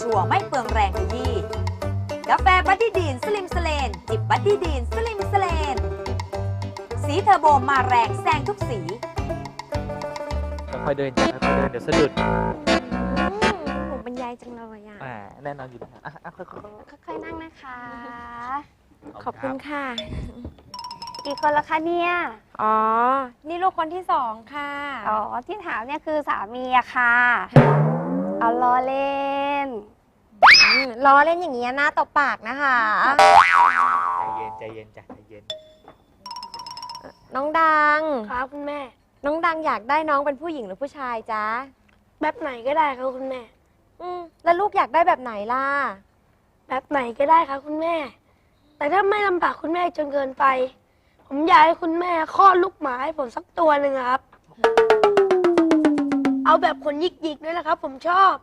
ชัวร์ไม่เปลืองแรงขยี้กาแฟบัดดี้ดีนสลิมสเลน จิบบัดดี้ดีนสลิมสเลน สีเทอร์โบมาแรงแซงทุกสี ค่อยๆเดินจ้ะค่อยๆเดินเดี๋ยวสะดุดหนูบรรยายจังเลยอะ อ่าแน่นอนอยู่แล้วอะอะค่อยๆ ค่อยๆนั่งนะคะๆขอบคุณค่ะ กี่คนละคะเนี่ย อ๋อ นี่ลูกคนที่สองค่ะ อ๋อ ที่ถามเนี่ยคือสามีอะค่ะ เอาล้อเล่น มล้อเล่นอย่างเงี้ยหน้าตบปากนะคะ ใจเย็นใจเย็นจ้ะใจเย็น น้องดัง ครับคุณแม่ น้องดังอยากได้น้องเป็นผู้หญิงหรือผู้ชายจ๊ะ แบบไหนก็ได้ครับคุณแม่ อืมแล้วลูกอยากได้แบบไหนล่ะ แบบไหนก็ได้ครับคุณแม่ แต่ถ้าไม่ลำบากคุณแม่จนเกินไป ผมอยากให้คุณแม่คลอดลูกหมาให้ผมสักตัวหนึ่งอะครับ เอาแบบขนหยิกๆด้วยนะครับ ผมชอบ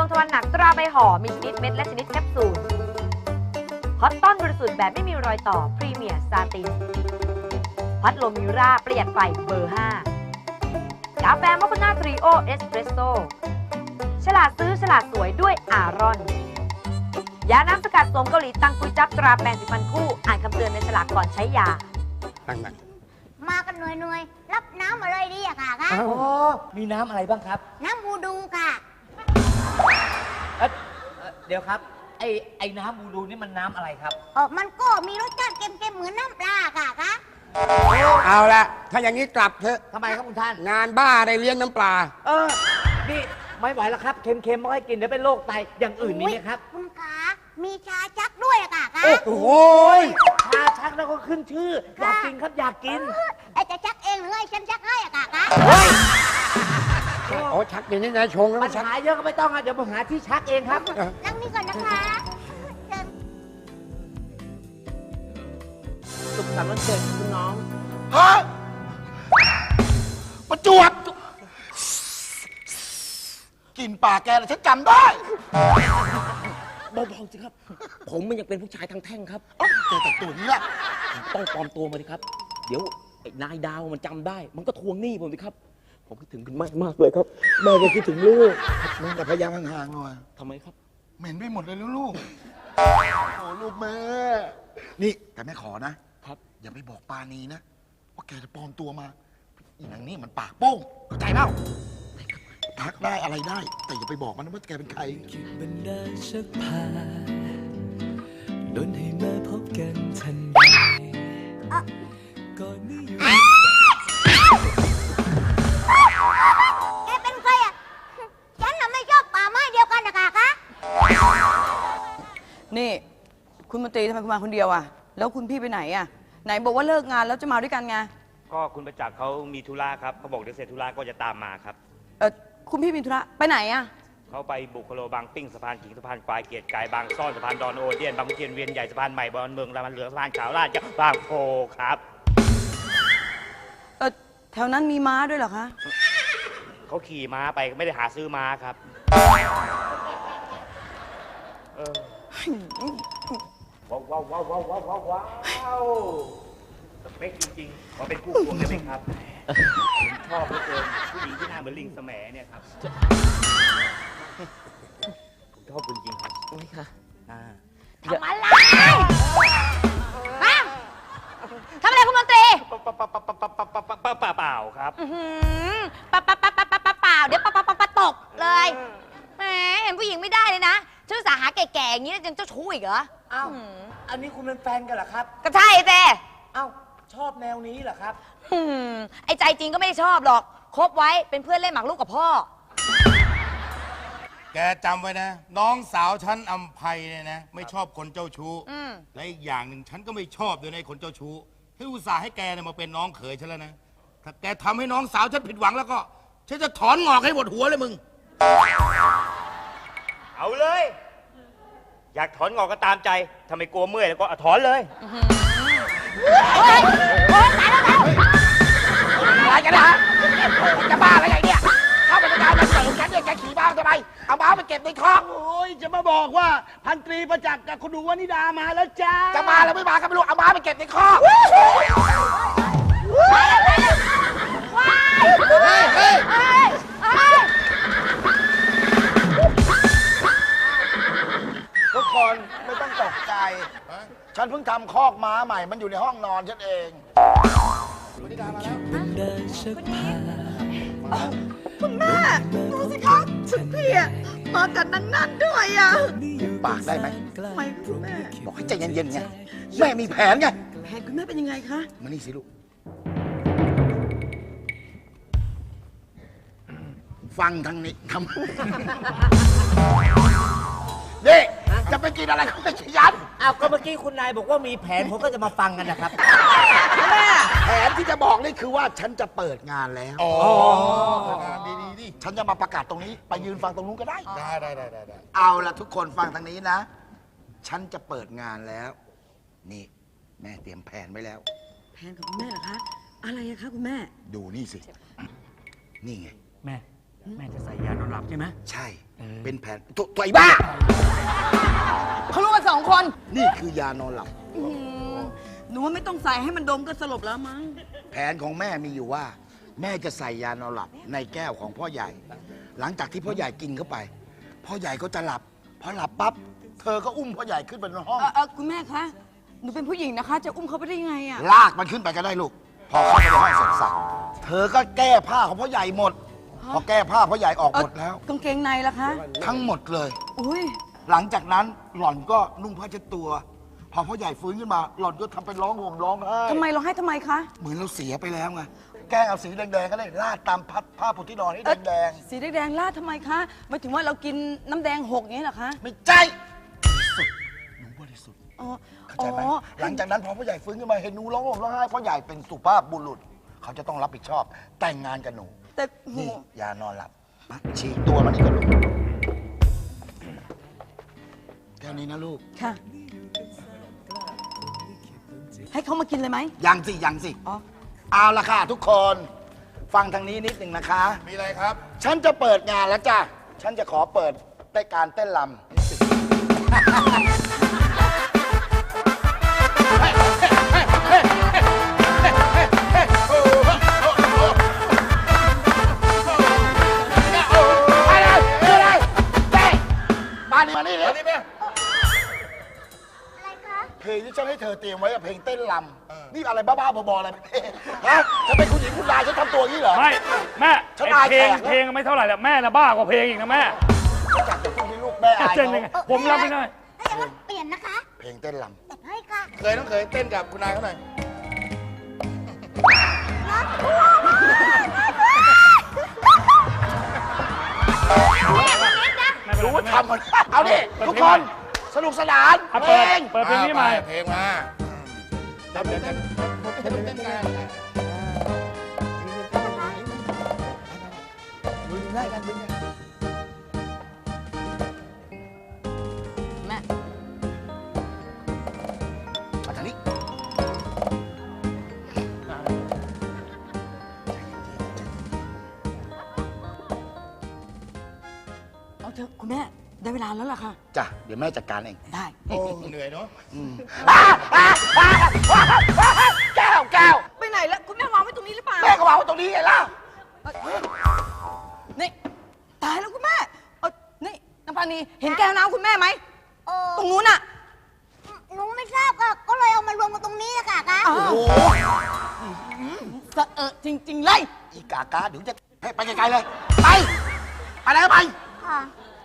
วงทวันหนักตราใบห่อมีชนิดเม็ดและชนิดแคปซูลคอตตอนบริสุทธิ์แบบไม่มีรอยต่อพรีเมียร์ซาติน พัดลมมิราประหยัดไฟเบอร์ 5 กาแฟมอคคุน่าทรีโอเอสเปรสโซ่ฉลาดซื้อฉลาดสวยด้วยอารอน ยาน้ำสกัดสมเกาหลีตังกุยจับตราแปรงสีฟันคู่ อ่านคำเตือนในฉลากก่อนใช้ยานั่งนั่งมากันหน่วยหน่วยๆ รับน้ำอะไรดีอะค่ะคะอ้าวอ๋อมีน้ำอะไรบ้างครับ น้ำบูดูค่ะ เอ๊ะเอ่อเดี๋ยวครับ ไอ้ไอ้น้ำบูดูนี่มันน้ำอะไรครับ เออมันก็มีรสชาติเค็มๆเหมือนน้ำปลาค่ะคะเอาละถ้าอย่างนี้กลับเถอะ ทำไมครับคุณท่าน งานบ้าได้เลี้ยงน้ำปลา เออ นี่ไม่ไหวแล้วครับ เค็มๆไม่ให้กินเดี๋ยวเป็นโรคไต อย่างอื่นมีไหมครับคุณขามีชาชักด้วยอะค่ะคะโอ้โหยชาชักแล้วก็ขึ้นชื่อ อยากกินครับอยากกิน ไอจะชักเองหรือไอฉันชักให้อะค่ะคะโอ้ชักอย่างนี้ไงชงแล้วปัมัญนชักหาเยอะก็ไม่ต้องอะเดี๋ยวผมหาที่ชักเองครับนั่งนี่ก่อนนะคะเชิญสุขสันต์วันเกิดคุณน้องฮะประจวบกลินปากแกน่ะฉันจำได้ เบาๆสิครับ ผมมันยังเป็นผู้ชายทางแท่งครับ เอ้าแกแต่งตัวนี้แหละต้องปลอมตัวมาดิครับ เดี๋ยวไอ้นายดาวมันจำได้ มันก็ทวงหนี้ผมสิครับ ผมคิดถึงคุณมากมากๆเลยครับ แม่ก็คิดถึงลูกแต่พยายามห่างๆหน่อยทำไมครับ เหม็นไปหมดเลยลูกโอ้ลูกแม่ นี่แต่แม่ขอนะครับ อย่าไปบอกปานีนะ ว่าแกจะปลอมตัวมาอีนางนี่มันปากโป้งเข้าใจเปล่าทักได้อะไรได้ แต่อย่าไปบอกมันนะว่าแกเป็นใครบันดาลชักพาดนให้มาพบกันทันใดก่อนนี้อยู่ นตรีทำไมคุณมาคนเดียวอะ แล้วคุณพี่ไปไหนอะ ไหนบอกว่าเลิกงานแล้วจะมาด้วยกันไง ก็คุณประจักษ์เขามีธุระครับเขาบอกเดี๋ยวเสร็จธุระก็จะตามมาครับเออคุณพี่มีธุระไปไหนอะ เขาไปบุคโลบางปิ้งสะพานขิงสะพานควายเกียรติกายบางซ่อนสะพานดอนโอเดียนบางขุนเทียนเวียนใหญ่สะพานใหม่บอนเมืองสะพานเหลืองสะพานขาวราชบางโพครับเออแถวนั้นมีม้าด้วยเหรอคะเขาขี่ม้าไปไม่ได้หาซื้อม้าครับ เออ ว้าวว้าวว้าวว้าวว้าวว้าวว้าวสเปคจริงๆขอเป็นคู่ควงได้ไหมครับผมชอบเหลือเกินผู้หญิงที่หน้าเหมือนลิงแสมเนี่ยครับผมชอบคุณจริงครับโอ้ยค่ะอ่าทำอะไรมาทำอะไรคุณมนตรีปะปะปะปะปะปะปะปะปะปะปะเปล่าครับอื้อหือปะปะปะปะปะปะเปล่าเดี๋ยวปะปะปะปะตกเลยแหมเห็นผู้หญิงไม่ได้เลยนะชื่อสาหาแก่ๆอย่างนี้แล้วยังเจ้าชู้อีกเหรอ อ้าว อันนี้คุณเป็นแฟนกันเหรอครับ ก็ใช่เต้เอ้าชอบแนวนี้เหรอครับหืมไอ้ใจจริงก็ไม่ได้ชอบหรอก คบไว้เป็นเพื่อนเล่นหมากรุกกับพ่อ แกจำไว้นะ น้องสาวฉันอัมภัยเนี่ยนะ ไม่ชอบคนเจ้าชู้อืม และอีกอย่างหนึ่งฉันก็ไม่ชอบด้วยในะไอ้คนเจ้าชู้ที่อุตส่าห์ให้แกเนี่ยมาเป็นน้องเขยฉันแล้วนะถ้าแกทำให้น้องสาวฉันผิดหวังแล้วก็ ฉันจะถอนงอกให้หมดหัวเลยมึง เอาเลย อยากถอนงอกก็ตามใจถ้าไม่กลัวเมื่อยแล้วก็เอาถอนเลยอะไรกันนะจะบ้าอะไรอย่างเงี้ยเข้าไปในงานวันเกิดของฉันเนี่ยแกขี่ม้าทำไมเอาม้าไปเก็บในคลอกโอ้ยจะมาบอกว่าพันตรีประจักษ์กับคุณดูวานิดามาแล้วจ้าจะมาแล้วไม่มาก็ไม่รู้เอาม้าไปเก็บในคลอกเฮ้ยเฮ้ย คนไม่ต้องตกใจ ฉันเพิ่งทำคอกม้าใหม่ มันอยู่ในห้องนอนฉันเองได้ชักพาคุณแม่ดูสิคะชุดพี่อะมากันนั่งนั่นด้วยอะปากได้ไหมไม่คุณแม่ บอกให้ใจเย็นๆไง แม่มีแผนไง แผนคุณแม่เป็นยังไงคะ มานี่สิลูก ฟังทางนี้ทำนี่จะไป กินอะไรก็ไปขยัน อ้าวก็เมื่อกี้คุณนายบอกว่ามีแผนผมก็จะมาฟังกันนะครับแผนที่จะบอกนี่คือว่าฉันจะเปิดงานแล้วอ๋อดีดีดีฉันจะมาประกาศตรงนี้ ไปยืนฟังตรงนู้นก็ได้ได้ ได้ได้ได้ได้เอาละทุกคนฟังทางนี้นะ ฉันจะเปิดงานแล้ว นี่ แม่เตรียมแผนไว้แล้วแผนของคุณแม่เหรอคะ อะไรอะคะคุณแม่ ดูนี่สิ นี่ไง แม่ แม่จะใส่ยานอนหลับใช่ไหม ใช่ เออ เป็นแผนตัวตัวไอ้บ้า เขารู้กันสองคนนี่คือยานอนหลับอืมหนูว่าไม่ต้องใส่ให้มันดมก็สลบแล้วมั้ง แผนของแม่มีอยู่ว่า แม่จะใส่ยานอนหลับในแก้วของพ่อใหญ่ หลังจากที่พ่อใหญ่กินเข้าไป พ่อใหญ่ก็จะหลับ พอหลับปั๊บ เธอก็อุ้มพ่อใหญ่ขึ้นไปบนห้อง เอ่อเอ่อคุณแม่คะ หนูเป็นผู้หญิงนะคะ จะอุ้มเขาไปได้ยังไงอะลากมันขึ้นไปก็ได้ลูก พอเข้าไปในห้องเสร็จสับเธอก็แก้ผ้าของพ่อใหญ่หมด พอแก้ผ้าพ่อใหญ่ออกหมดแล้ว กางเกงในล่ะคะ ทั้งหมดเลย อุ้ยหลังจากนั้นหล่อนก็นุ่งผ้าเช็ดตัว พอพ่อใหญ่ฟื้นขึ้นมา หล่อนก็ทำเป็นร้องห่มร้องไห้ทำไมเราให้ทำไมคะ เหมือนเราเสียไปแล้วไงแกล้งเอาสีแดงๆก็ได้ลาดตามพัดผ้าปูที่นอนให้เอ่อแดงสีแดงๆลาดทำไมคะหมายถึงว่าเรากินน้ำแดงหกอย่างนี้เหรอคะ ๆไม่ใช่หนูบริสุทธิ์อ๋อ เข้าใจไหมอ๋อหลังจากนั้นพอพ่อใหญ่ฟื้นขึ้นมาเห็นหนูร้องห่มร้องไห้พ่อใหญ่เป็นสุภาพบุรุษ เขาจะต้องรับผิดชอบแต่งงานกับหนู แต่โหนี่ยานอนหลับมาฉีกตัวมันนี่ก็ลูกแค่นี้นะลูก ค่ะ ให้เขามากินเลยไหมยังสิ ยังสิ อ๋อ เอาละค่ะทุกคน ฟังทางนี้นิดหนึ่งนะคะ มีอะไรครับ ฉันจะเปิดงานแล้วจ้ะ ฉันจะขอเปิดได้การเต้นรำ นี่อะไรบ้าๆบอๆอะไรฮะฉันเป็นคุณหญิงคุณนายฉันทำตัวอย่างนี้เหรอ ไม่แม่ฉันไอ้อายเพลงแขกนะ เพลงไม่เท่าไหร่แล้วแม่นะบ้ากว่าเพลงอีกนะแม่จากจะพูดให้ลูกแม่อายเจนยังไงเขาผมรับไม่ได้ถ้าอย่างนั้นเปลี่ยนนะคะเพลงเต้นรจัดให้ค่ะเคยต้องเคยเต้นกับคุณนายเขาหน่อยไม่เป็นไรำรู้ว่าแม่ทำมันเอาดิเปิดทุกเพลงคนใหม่สนุกสนานอะเพลเปิดงเปิดเพลงนี้ใหม่เพลงมาเต้นเต้นเต้นเต้นเต้นกันดูได้กันดูกันแม่มา ทางนี้เอาเถอะคุณแม่ได้เวลาแล้วล่ะค่ะ จ้ะเดี๋ยวแม่จัดการเอง ได้ โอ้เหนื่อยเนาะแก้วแก้วไปไหนแล้วคุณแม่วางไว้ตรงนี้หรือเปล่า แม่ก็วางไว้ตรงนี้ไงล่ะนี่ ตายแล้วคุณแม่เออนี่น้ำปานีเห็นแก้วน้ำคุณแม่ไหม เออตรงนู้นน่ะ หนูไม่ทราบค่ะก็เลยเอามารวมกันตรงนี้นะคะคะอ้าวโอ้สะเออจริง ๆ เลย อีกากาเดี๋ยวจะให้ไปไกลๆเลย ไป ไปไหนก็ไปค่ะ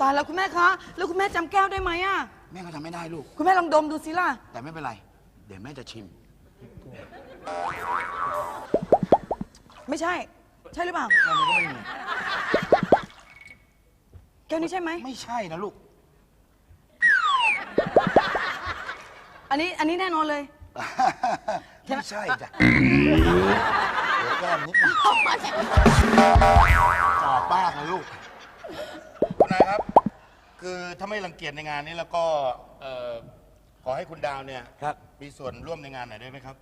ตายแล้วคุณแม่คะ แล้วคุณแม่จำแก้วได้ไหมอะแม่ก็ทำไม่ได้ลูก คุณแม่ลองดมดูสิล่ะ แต่ไม่เป็นไร เดี๋ยวแม่จะชิม ไม่ใช่ ใช่หรือเปล่าแม่มันก็ไม่มีแก้วนี้ใช่ไหม ไม่ใช่นะลูก อันนี้ อันนี้แน่นอนเลย ไม่ใช่จ้ะเดี๋ยวแก้มนิดนึงจอบบ้ากนะลูกคุณนาครับ คือถ้าไม่รังเกียจในงานนี้แล้วก็เออขอให้คุณดาวเนี่ยครับ มีส่วนร่วมในงานหน่อยได้ไหมครับ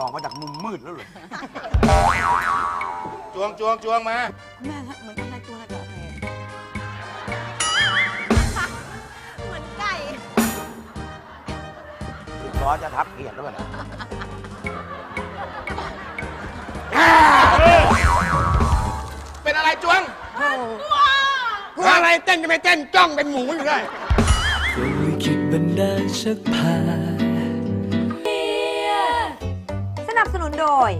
ออกมาจากมุมมืดแล้วเหรอจวงจวงจวงมา แม่เหมือนอะไรตัวอะไรกับอะไรเหมือนไก่ สิบล้อจะทับเกียรติแล้วเหรเป็นอะไรจวง โอ้ อะไรเต้นจะไม่เต้นจ้องเป็นหมูอยู่เลยกลัวลิขิตบันดาลชักพา สนับสนุนโดย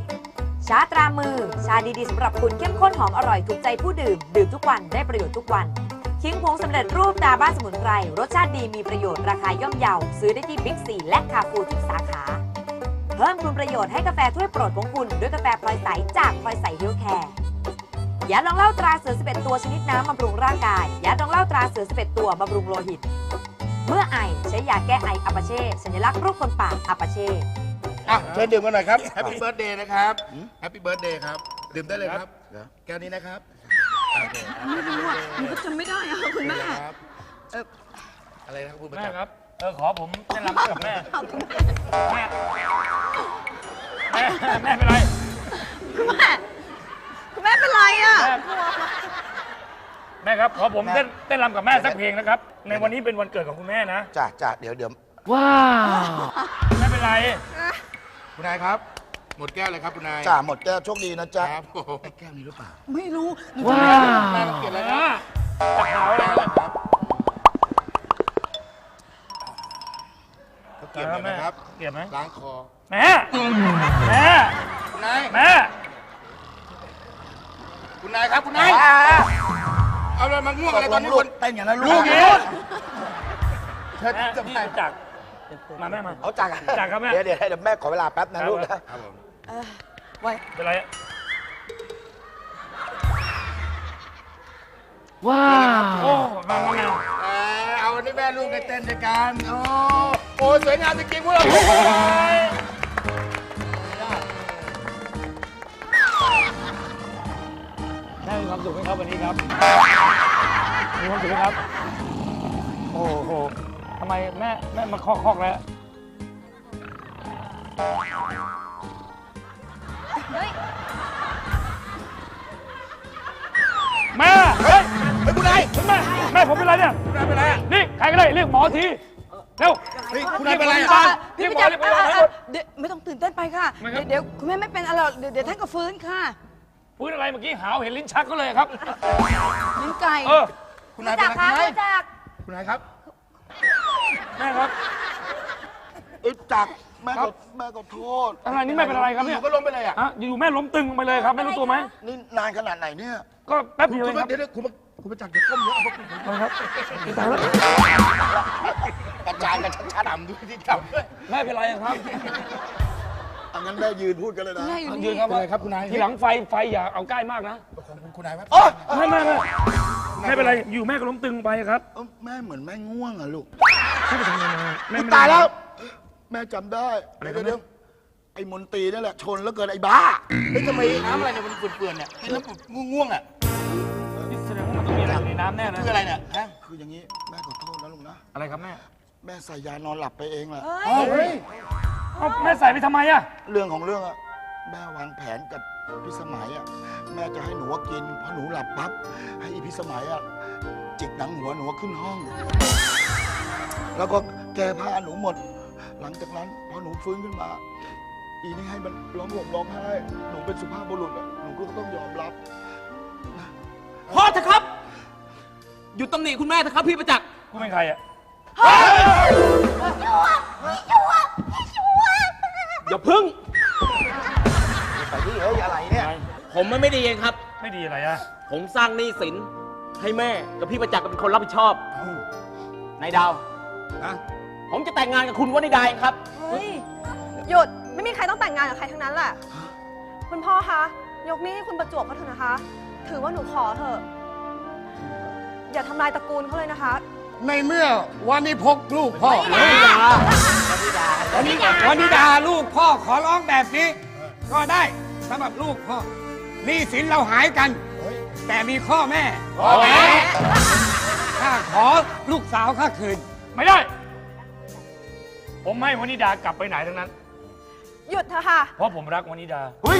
ชาตรามือ ชาดีๆสำหรับคุณเข้มข้นหอมอร่อยถูกใจผู้ดื่ม ดื่มทุกวันได้ประโยชน์ทุกวันคิงผงสำเร็จรูปตาบ้านสมุนไพรรสชาติดีมีประโยชน์ราคาย่อมเยาซื้อได้ที่บิ๊กซีและคาฟูทุกสาขา เพิ่มคุณประโยชน์ให้กาแฟถ้วยโปรดของคุณ ด้วยกาแฟพลอยใสจากพลอยใสเฮลแคร์ ยาดองเหล้าตราเสือ11 ตัวชนิดน้ำบำรุงร่างกายยาดองเหล้าตราเสือ11 ตัวบำรุงโลหิต เมื่อไอใช้ยาแก้ไออัปาเช่สัญลักษณ์รูปคนปากอัปาเช่อะเชิญดื่มกันหน่อยครับ แฮปปี้เบิร์ดเดย์นะครับ แฮปปี้เบิร์ดเดย์ครับ ดื่มได้เลยครับ แก้วนี้นะครับโอเคไม่รู้อะหนูก็จำไม่ได้อะคุณแม่ครับเอออะไรนะครับคุณประแม่จักษ์ครับ เออขอผมเต้นรำกับแม่แม่ แม่ แม่เป็นไร คุณแม่คุณแม่ เป็นไรอะแม่แม่ครับขอผมเต้นเต้นรำกับแม่สักเพลงนะครับ ในวันนี้เป็นวันเกิดของคุณแม่นะ จ้าจ้าเดี๋ยวเดี๋ยวว้าวแม่เป็นไร คุณนายครับ หมดแก้วเลยครับคุณนายจ้าหมดแก้วโชคดีนะจ๊ะครับผมแก้วนี้หรือเปล่า ไม่รู้หนูว้าจำไม่ได้วแม่รังเกียจอะไรนะจะขาวเลยครับเขาเกลียดเลยนะครับเกลียดไหมล้างคอ แม่ แม่คุณนายแม่คุณ นายครับคุณนายเอาอะไรมาง่วงอะไรตอนนี้ลูคกนเต้นอย่างนั้นลูลูกกเองเชิญแม่จะนี่ไปจักรมาแม่มาเอาจักจักครับแม่เดี๋ยวเดี๋ยวเดี๋ยวแม่ขอเวลาแป๊บนะลูกนะครับผมเออไว้เป็นไรอะว้าวโอ้มามาแม่เออเอาวันนี้แม่ลูกไปเต้นด้วยกันโอ้โอ้สวยงามจริงๆพวกเรา ม่มีความสุขไหมครับวันนี้ครับ มีความสุขไหมครับ โอ้โหทำไมแม่แม่มาคอกคอกแล้วแม่เฮ้ยเฮ้ยคุณนายแม่แม่ผมเป็นไรเนี่ย คุณนายเป็นไรอะนี่ใครก็ได้เรียกหมอทีเร็ว เฮ้ยคุณนายเป็นไรเรียกอะหมอเรียกหมพี่อจักเรียกรพยาบาลให้หมด เดี๋ยวไม่ต้องตื่นเต้นไปค่ะ ไม่ครับ เดี๋ยวคุณแม่ไม่เป็นอะไรหรอกเดี๋ยวเดี๋ยวท่านก็ฟื้นค่ะ พูดอะไรเมื่อกี้หาวเห็นลิ้นชักก็เลยครับ ลิ้นไก่เออ คุณนายเป็นไรคุณนายจักรคุณนายครับแม่ครับ เอ้ยจักแม่ก็แม่ก็โทษอะไรนี่แม่เป็นอะไรครับเนี่ยอยู่ก็ล้มไปเลยอะ ฮะอยู่ๆแม่ล้มตึงลงไปเลยครับ ไม่รู้ตัวไหม นี่นานขนาดไหนเนี่ย ก็แป๊บคุณเดียวเอคุณงครับเดี๋ยวเดี๋ยวคุณมาคุณประจักษ์อย่าก้มเยอะเอาพวกคุณครับตายแล้วกระจายกันชัดต่ำด้วยที่ต่ำด้วย แม่เป็นไรอะครับ ๆอันนั้นแม่ยืนพูดกันเลยนะแม่อยู่ยืนี่นครับเป็นไรครับคุณนาย ทีหลังไฟไฟอย่าเอาใกล้มากนะของคุณคุณนายไหมโอ๊ยไม่ไม่ไม่ไม่เป็นไรอยู่แม่ก็ล้มตึงไปครับเอ้าแม่เหมือนแม่ง่วงอะลูกแม่ไปทำงานมาแม่ไม่ตายแล้ว แม่จำได้อะไรครับเดี๋ยวเดี๋ยวไอ้มนตรีนั่นแหละชนแล้วเกินไอ้บ้าเฮ้ยทำไมน้ำอะไรเนี่ยมันเปื่อนๆเนี่ยกินแล้วง่วงๆอะนี่แสดงว่ามันต้องมีอะไรอยู่ในน้ำแน่นะคืออะไรเนี่ยฮะคืออย่างนี้แม่ขอโทษนะลูกนะ อะไรครับแม่ แม่ใส่ยานอนหลับไปเองแหละเฮ้ย เอ้าแม่ใส่ไปทำไมอะเรื่องของเรื่องอะแม่วางแผนกับพี่สมัยอะแม่จะให้หนูว่ากินพอหนูหลับปั๊บให้อีพี่สมัยอะจิกหนังหัวหนูว่าขึ้นห้อง แล้วก็แก้ผ้าหนูหมด หลังจากนั้นพอหนูฟื้นขึ้นมา อีนี่ให้มันร้องห่มร้องไห้หนูเป็นสุภาพบุรุษอะหนูก็ต้องยอมรับพอเถอะครับ หยุดตำหนิคุณแม่เถอะครับพี่ประจักษ์กูเป็นใครอะ อย่าพึ่งใส่ที่เฮ้ยอะไรเนี่ย ผมมันไม่ดีเองครับ ไม่ดีอะไรอะผมสร้างหนี้สินให้แม่กับพี่ประจักษ์เป็นคนรับผิดชอบนายดาว ฮะ ผมจะแต่งงานกับคุณวนิดาเองครับ เฮ้ย หยุด ไม่มีใครต้องแต่งงานกับใครทั้งนั้นแหละ คุณพ่อคะ ยกหนี้ให้คุณประจวบเขาเถอะนะคะ ถือว่าหนูขอเถอะ อย่าทำลายตระกูลเขาเลยนะคะ ในเมื่อวันนี้พกลูกพ่อ วนิดา วันนี้วันนี้ดาลูกพ่อขอร้องแบบนี้ ก็ได้สำหรับลูกพ่อหนี่สินเราหายกัน แต่มีข้อแม่ข้อแม่ข้าขอลูกสาวข้าคืน ไม่ได้ ผมไม่ให้วนิดากลับไปไหนทั้งนั้น หยุดเถอะค่ะ เพราะผมรักวนิดา เฮ้ย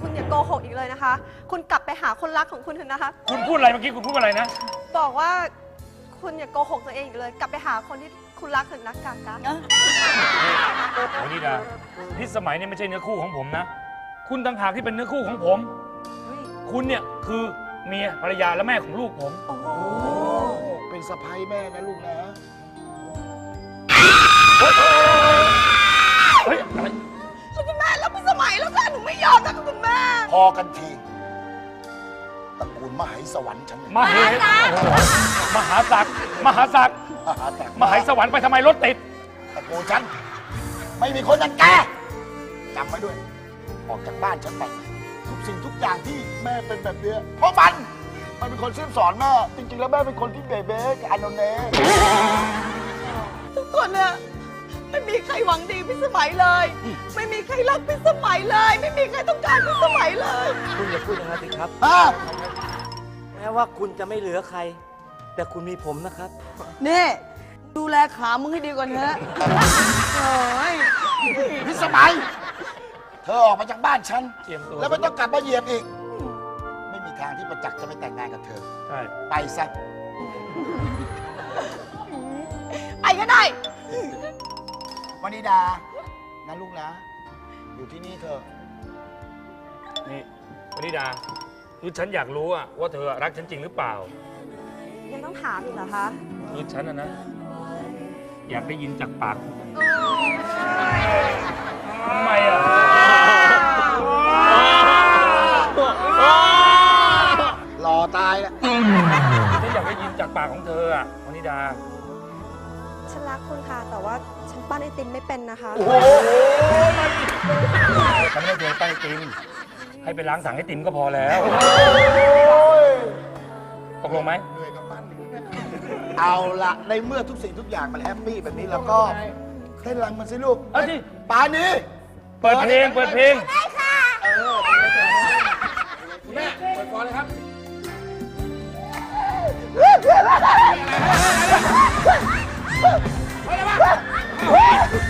คุณอย่าโกหกอีกเลยนะคะ คุณกลับไปหาคนรักของคุณเถอะนะคะ คุณพูดอะไรเมื่อกี้คุณพูดอะไรนะ บอกว่าคุณอย่าโกหกตัวเองอีกเลย กลับไปหาคนที่ คุณรักเถอะนักกากะวนิดาพิสมัยเนี่ยไม่ใช่เนื้อคู่ของผมนะ คุณต่างหากที่เป็นเนื้อคู่ของผม คุณเนี่ยคือเมียภรรยาและแม่ของลูกผม เป็นสะพ้ายแม่นะลูกนะเฮ้ยอะไรคุณแม่แล้วพี่สมัยแล้วค่ะหนูไม่ยอมนะคะคุณแม่ พอกันทีตระกูลมหาสวรรค์ฉันเนี่ยมาเหตุโอ้โห มหาศักดิ์มหาศักดิ์มหาแต่มหาสวรรค์ไปทำไมรถติดตระกูลฉัน ไม่มีคนอย่างแกจำไว้ด้วย ออกจากบ้านฉันไป ทุกสิ่งทุกอย่างที่แม่เป็นแบบเนี้ยเพราะมันมันเป็นคนเชื่อมสอนแม่จริงๆ แล้วแม่เป็นคนที่เบเบ้กับอันโนเน่ทุกคนเนี่ยไม่มีใครหวังดีพี่สมัยเลย ไม่มีใครรักพี่สมัยเลย ไม่มีใครต้องการพี่สมัยเลย คุณอย่าพูดอย่างนั้นสิครับ อะ แม้ว่าคุณจะไม่เหลือใคร แต่คุณมีผมนะครับ นี่ ดูแลขามึงให้ดีกว่านี้โอ้ยพิสมัย เธอออกมาจากบ้านฉัน เตรียมตัว แล้วไม่ต้องกลับมาเหยียบอีก ไม่มีทางที่ประจักษ์จะไปแต่งงานกับเธอ ใช่ ไปซะ ไปก็ได้ วนิดา นะลูกนะ อยู่ที่นี่เธอะนี่วนิดาคือฉันอยากรู้อะว่าเธอรักฉันจริงหรือเปล่า ยังต้องถามอีกเหรอคะคือฉันนะนะ อยากได้ยินจากปากทำไมอะรอตายแล้วฉันอยากได้ยินจากปากของเธออะวนิดา ฉันรักคุณค่ะ แต่ว่าฉันปั้นไอติมไม่เป็นนะคะฉันไม่เคยไปติม ให้ไปล้างถังให้ติมก็พอแล้ว ตกลงไหม เหนื่อยกับมัน เอาละในเมื่อทุกสิ่งทุกอย่างมันแฮปปี้แบบนี้แล้วก็เต้นรำมันสิลูกเอาสิ ป่านี้เปิดเพลง เปิดเพลง ได้ค่ะคุณแม่เปิดก่อนเลยครับไปเลยวะ